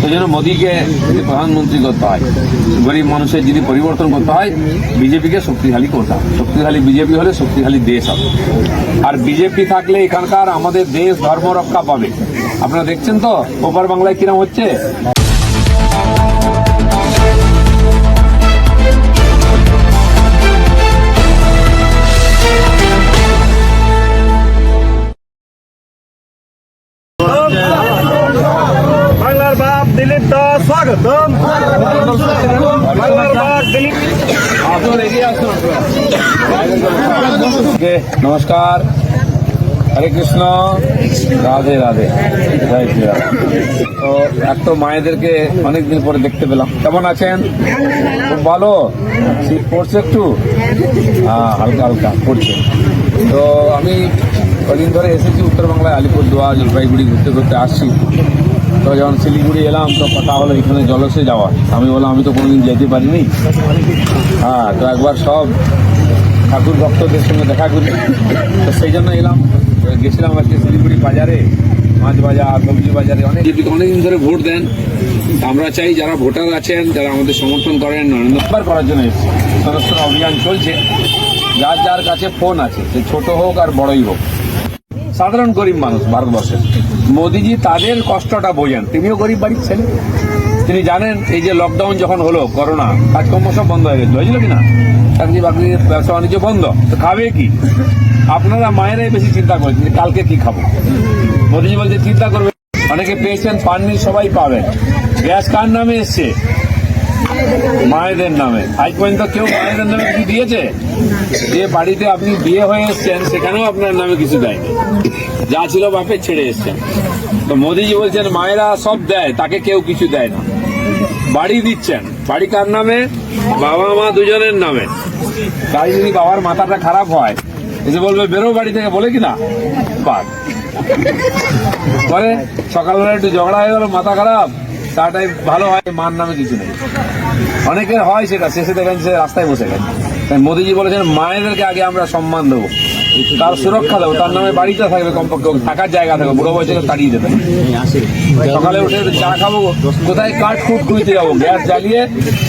সেই জন্য মোদীকে প্রধানমন্ত্রী করতে হয়, গরিব মানুষের যদি পরিবর্তন করতে হয়, বিজেপিকে শক্তিশালী করতে হবে। শক্তিশালী বিজেপি হলে শক্তিশালী দেশ হবে। আর বিজেপি থাকলে এখানকার আমাদের দেশ ধর্ম রক্ষা পাবে। আপনারা দেখছেন তো? ওপার বাংলায় কিরম হচ্ছে? নমস্কার। হরে কৃষ্ণ। রাধে রাধে। জয় শ্রীরাম তো এক তো মায়েদেরকে অনেকদিন পরে দেখতে পেলাম। কেমন আছেন? খুব ভালো? শীত পড়ছে একটু? হ্যাঁ হালকা হালকা, পড়ছে। তো আমি কদিন ধরে এসেছি উত্তরবাংলায় আলিপুরদুয়ার জলপাইগুড়ি ঘুরতে ঘুরতে আসছি। তো যখন শিলিগুড়ি এলাম তো কথা হলো এখানে জলসে যাওয়া। আমি বললাম আমি তো কোনোদিন যেতে পারিনি। হ্যাঁ তো একবার সব ঠাকুর ভক্তদের সঙ্গে দেখা করি। তো সেই জন্য এলাম। গেছিলাম আজকে শিলিগুড়ি বাজারে মাছ বাজার সবজি বাজারে অনেক অনেকদিন ধরে ভোট দেন। আমরা চাই যারা ভোটার আছেন যারা আমাদের সমর্থন করেন নরেন্দ্র করার জন্য এসেছি। সমস্ত অভিযান চলছে। যার যার কাছে ফোন আছে সে ছোট হোক আর বড়ই হোক। সাধারণ গরিব মানুষ ভারতবর্ষের মোদিজি তাদের কষ্টটা বোঝেন। তিনিও গরিব বাড়ির ছেলে। তিনি জানেন, এই যে লকডাউন যখন হলো করোনা কাজকর্ম সব বন্ধ হয়ে গেছিল। হয়েছিল কিনা চাকরি বাকরি, ব্যবসা বাণিজ্য বন্ধ। তো খাবে কি? আপনারা মায়েরাই বেশি চিন্তা করেছেন কালকে কি খাব? মোদিজি বলছে, চিন্তা করবে অনেকে পেয়েছেন, পাননি, সবাই পাবেন। গ্যাস কার নামে এসছে? মায়েদের নামে। আজ পর্যন্ত কেউ মায়েদের নামে কিছু দিয়েছে? যে বাড়িতে আপনি বিয়ে হয়ে এসছেন, সেখানেও আপনার নামে কিছু দেয়নি। যা ছিল বাপের ছেড়ে এসছেন। তো মোদিজি বলছেন, মায়েরা সব দেয়, তাকে কেউ কিছু দেয় না। বাড়ি দিচ্ছেন। বাড়ি কার নামে? বাবা মা দুজনের নামে। তাই যদি বাবার মাথাটা খারাপ হয়, এসে বলবে, বেরো বাড়ি থেকে, বলে কিনা বাদ পরে সকালবেলা একটু ঝগড়া হয়ে গেল, মাথা খারাপ। তাটাই ভালো হয় মার নামে কিছু নেই। অনেকের হয় সেটা, শেষে দেখেন সে রাস্তায় বসে গেছে। তাই মোদিজি বলেছেন, মায়েদেরকে আগে আমরা সম্মান দেবো। তার সুরক্ষা দেবো, তার নামে বাড়িতে থাকবে কমপক্ষে থাকার জায়গা থাকবে, বুড়ো বয়সে তাড়িয়ে দেবে। সকালে উঠে চা খাব, কোথায় কাঠ খুঁট খুঁজতে যাব? গ্যাস জ্বালিয়ে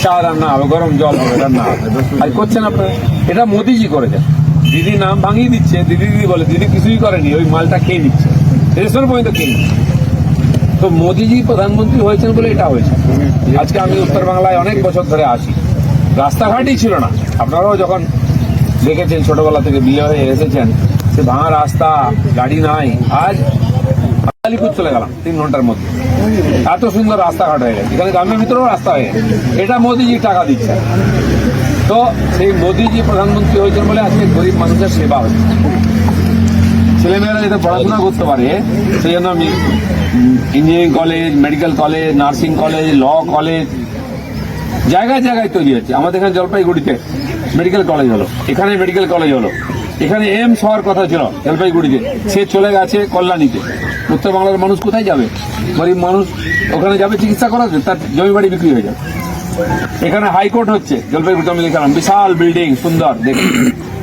চা রান্না হবে, গরম জল হবে, রান্না হবে। আর করছেন আপনারা? এটা মোদিজি করেছেন। দিদি নাম ভাঙিয়ে দিচ্ছে, দিদি দিদি বলে, দিদি কিছুই করেনি, ওই মালটা খেয়ে নিচ্ছে। রেশন পর্যন্ত খেয়ে নিচ্ছে। তো মোদিজি প্রধানমন্ত্রী হয়েছেন বলে এটা হয়েছে। আজকে আমি উত্তর বাংলায় অনেক বছর ধরে আসি রাস্তাঘাটই ছিল না। আপনারাও যখন দেখেছেন ছোটবেলা থেকে বিয়ে হয়ে এসেছেন সে ভাঙা রাস্তা গাড়ি নাই আজ আলিপুর চলে গেলাম তিন ঘণ্টার মধ্যে। এত সুন্দর রাস্তাঘাট হয়ে গেছে। এখানে গ্রামের ভিতরেও রাস্তা হয়ে গেছে। এটা মোদিজি টাকা দিচ্ছে। তো সেই মোদিজি প্রধানমন্ত্রী হয়েছেন বলে আজকে গরিব মানুষের সেবা হচ্ছে। ছেলেমেয়েরা যাতে পড়াশোনা করতে পারে, সেই জন্য আমি engineering college medical college nursing college law college জায়গায় জায়গায় তৈরি হচ্ছে আমাদের এখানে জলপাইগুড়িতে মেডিকেল কলেজ হলো, এখানে মেডিকেল কলেজ হলো। এখানে এমস হওয়ার কথা ছিল জলপাইগুড়িতে। সে চলে গেছে কল্যাণীতে। উত্তর বাংলার মানুষ কোথায় যাবে? গরিব মানুষ ওখানে যাবে, চিকিৎসা করাতে তার জমি বাড়ি বিক্রি হয়ে যাবে। এখানে হাইকোর্ট হচ্ছে, জলপাইগুড়িতে আমি দেখলাম বিশাল বিল্ডিং সুন্দর দেখে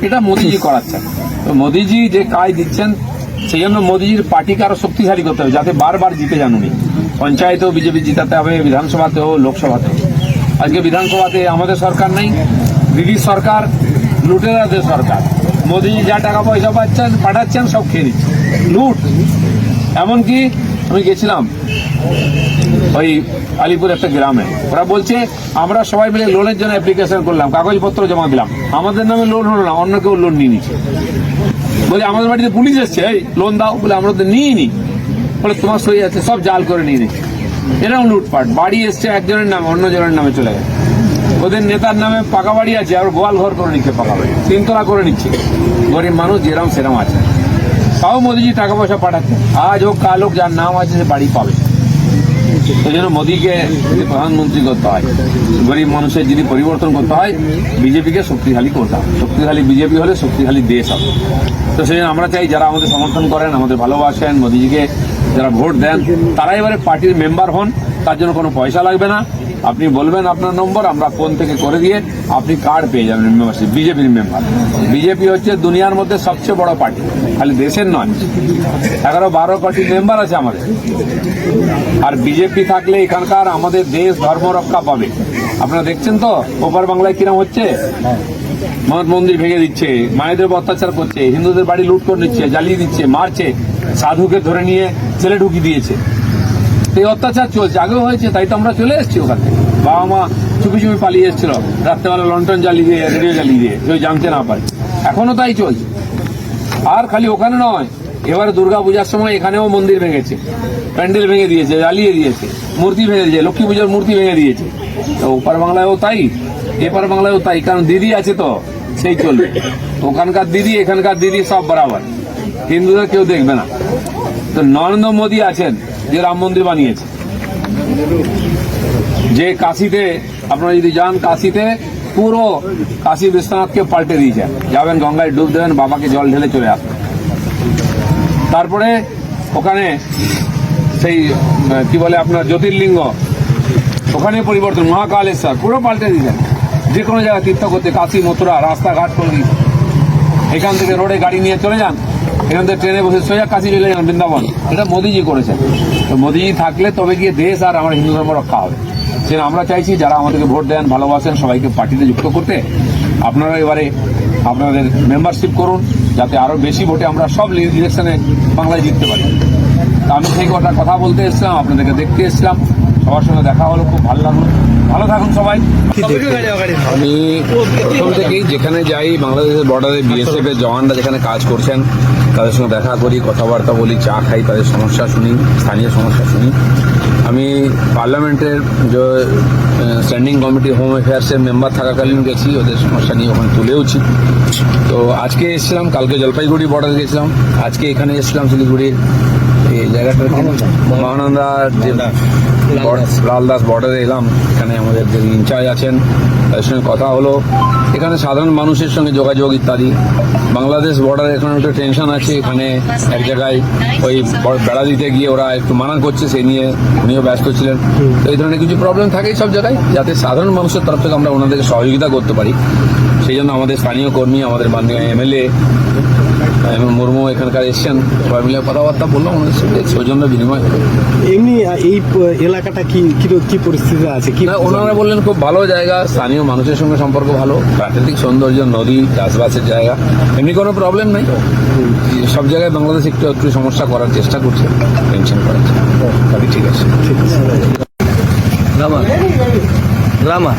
এটা মোদিজি করাচ্ছেন। তো মোদিজি যে কাজ দিচ্ছেন, সেই জন্য মোদিজির পার্টিকে আরও শক্তিশালী করতে হবে, যাতে বারবার জিতে যান উনি। পঞ্চায়েতেও বিজেপি জিতাতে হবে, বিধানসভাতেও, লোকসভাতেও। আজকে বিধানসভাতে আমাদের সরকার নেই, দিদির সরকার, লুটেরাদের সরকার। মোদিজি যা টাকা পয়সা পাচ্ছেন, পাঠাচ্ছেন, সব খেয়ে নিচ্ছে। লুট। এমনকি আমি গেছিলাম ওই আলিপুর একটা গ্রামে। ওরা বলছে, আমরা সবাই মিলে লোনের জন্য অ্যাপ্লিকেশন করলাম, কাগজপত্র জমা দিলাম। আমাদের নামে লোন হলো না, অন্য কেউ লোন নিয়ে নিচ্ছে। বলে, আমাদের বাড়িতে পুলিশ এসছে, এই লোন দাও। বলে, আমরা তো নিই নি বলে, তোমার সই আছে, সব জাল করে নিয়ে নিচ্ছে। এরকম লুটপাট। বাড়ি এসছে একজনের নামে অন্য জনের নামে চলে গেছে। ওদের নেতার নামে পাকা বাড়ি আছে, আর গোয়াল ঘর করে নিচ্ছে পাকা বাড়ি। তিনতলা করে নিচ্ছে। গরিব মানুষ যেরম সেরম আছে। তাও মোদিজি টাকা পয়সা পাঠাচ্ছে। আজ হোক, কাল হোক, যার নাম আছে সে বাড়ি পাবে। সেই জন্য মোদীকে প্রধানমন্ত্রী করতে হয়, গরিব মানুষের যদি পরিবর্তন করতে হয়, বিজেপিকে শক্তিশালী করতে হবে। শক্তিশালী বিজেপি হলে শক্তিশালী দেশ হবে। তো সেই জন্য আমরা চাই যারা আমাদের সমর্থন করেন, আমাদের ভালোবাসেন, মোদীজিকে যারা ভোট দেন, তারা এবারে পার্টির মেম্বার হন, তার জন্য কোনো পয়সা লাগবে না। আপনি বলবেন আপনার নম্বর, আমরা ফোন থেকে করে দিয়ে আপনি কার্ড পেয়ে যাবেন মেম্বারশিপ বিজেপির মেম্বার বিজেপি হচ্ছে দুনিয়ার মধ্যে সবচেয়ে বড় পার্টি খালি দেশের নয়। এগারো বারো কোটি মেম্বার আছে আমাদের। আর বিজেপি থাকলে এখানকার আমাদের দেশ ধর্ম রক্ষা পাবে। আপনারা দেখছেন তো ওপার বাংলায় কিরম হচ্ছে? মন্দির ভেঙে দিচ্ছে, মায়েদের অত্যাচার করছে, হিন্দুদের বাড়ি লুট করে নিচ্ছে, জ্বালিয়ে দিচ্ছে, মারছে, সাধুকে ধরে নিয়ে ছেলে ঢুকি দিয়েছে। এই অত্যাচার চলছে আগেও হয়েছে, তাই তো আমরা চলে এসেছি ওখান বাবা মা চুপি চুপি পালিয়ে এসেছিল। রাত্রেবেলা লন্ঠন জ্বালিয়ে দিয়ে রেডিও জ্বালিয়ে দিয়ে, কেউ জানতে না পারে। এখনও তাই চলছে। আর খালি ওখানে নয়, এবার দুর্গা পূজার সময় এখানেও মন্দির ভেঙেছে। প্যান্ডেল ভেঙে দিয়েছে, জ্বালিয়ে দিয়েছে, মূর্তি ভেঙে দিয়েছে, লক্ষ্মী পুজোর মূর্তি ভেঙে দিয়েছে। তো ওপার বাংলায়ও তাই, এপার বাংলায়ও তাই, কারণ দিদি আছে তো, সেই চলবে। ওখানকার দিদি, এখানকার দিদি সব বরাবর। হিন্দুদের কেউ দেখবে না। তো নরেন্দ্র মোদী আছেন যে রাম মন্দির বানিয়েছে। যে কাশিতে, আপনারা যদি যান কাশিতে, পুরো কাশী বিশ্বনাথকে পাল্টে দিয়েছেন যাবেন, গঙ্গায় ডুব দেবেন, বাবাকে জল ঢেলে চলে আসবেন। তারপরে ওখানে সেই কি বলে আপনার জ্যোতির্লিঙ্গ, ওখানে পরিবর্তন, মহাকালেশ্বর, পুরো পাল্টে দিয়েছেন যে কোনো জায়গায় তীর্থ করতে, কাশী, মথুরা, রাস্তাঘাট করে দিয়েছেন এখান থেকে রোডে গাড়ি নিয়ে চলে যান। এখান থেকে ট্রেনে বসে সোজা কাশি চলে যান বৃন্দাবন। এটা মোদিজি করেছেন। তো মোদিজি থাকলে তবে গিয়ে দেশ আর আমার হিন্দু ধর্ম রক্ষা হবে। সে আমরা চাইছি যারা আমাদেরকে ভোট দেন, ভালোবাসেন, সবাইকে পার্টিতে যুক্ত করতে আপনারা এবারে আপনাদের মেম্বারশিপ করুন, যাতে আরও বেশি ভোটে আমরা সব ইলেকশনে বাংলায় জিততে পারি। তা আমি সেই কটা কথা বলতে এসেছিলাম, আপনাদেরকে দেখতে এসেছিলাম। সবার সঙ্গে দেখা হলো, খুব ভালো লাগল। আমি প্রথম থেকেই যেখানে যাই বাংলাদেশের বর্ডারে বিএসএফ এর জওয়ানরা যেখানে কাজ করছেন তাদের সঙ্গে দেখা করি কথাবার্তা বলি চা খাই তাদের সমস্যা শুনি স্থানীয় সমস্যা শুনি। আমি পার্লামেন্টের যে স্ট্যান্ডিং কমিটি হোম অ্যাফেয়ার্সের মেম্বার থাকাকালীন গেছি ওদের সমস্যা নিয়ে ওখানে তুলেওছি। তো আজকে এসেছিলাম কালকে জলপাইগুড়ি বর্ডারে গেছিলাম আজকে এখানে এসেছিলাম শিলিগুড়ির এই জায়গাটার? মহানন্দা যে লালদাস বর্ডারে এলাম, এখানে আমাদের যে ইনচার্জ আছেন, তাদের সঙ্গে কথা হলো। এখানে সাধারণ মানুষের সঙ্গে যোগাযোগ ইত্যাদি। বাংলাদেশ বর্ডারে এখানে একটা টেনশন আছে, এখানে এক জায়গায় ওই বেড়া দিতে গিয়ে ওরা একটু মানা করছে, সেই নিয়ে উনিও ব্যস্ত ছিলেন। তো এই ধরনের কিছু প্রবলেম থাকেই সব জায়গায়, যাতে সাধারণ মানুষের তরফ থেকে আমরা ওনাদেরকে সহযোগিতা করতে পারি। সেই জন্য আমাদের স্থানীয় কর্মী, আমাদের মাননীয় এমএলএ এবং মুর্মু এখানকার এসছেন সবাই মিলে কথাবার্তা বললাম ওনাদের সঙ্গে সৌজন্য বিনিময়। এমনি এই এলাকাটা কি কি কি পরিস্থিতি আছে? কি না, ওনারা বললেন খুব ভালো জায়গা স্থানীয় মানুষের সঙ্গে সম্পর্ক ভালো প্রাকৃতিক সৌন্দর্য নদী চাষবাসের জায়গা এমনি কোনো প্রবলেম নেই। সব জায়গায় বাংলাদেশ একটু একটু সমস্যা করার চেষ্টা করছে টেনশন করাচ্ছে তবে ঠিক আছে। ঠিক আছে। রামা। রামা।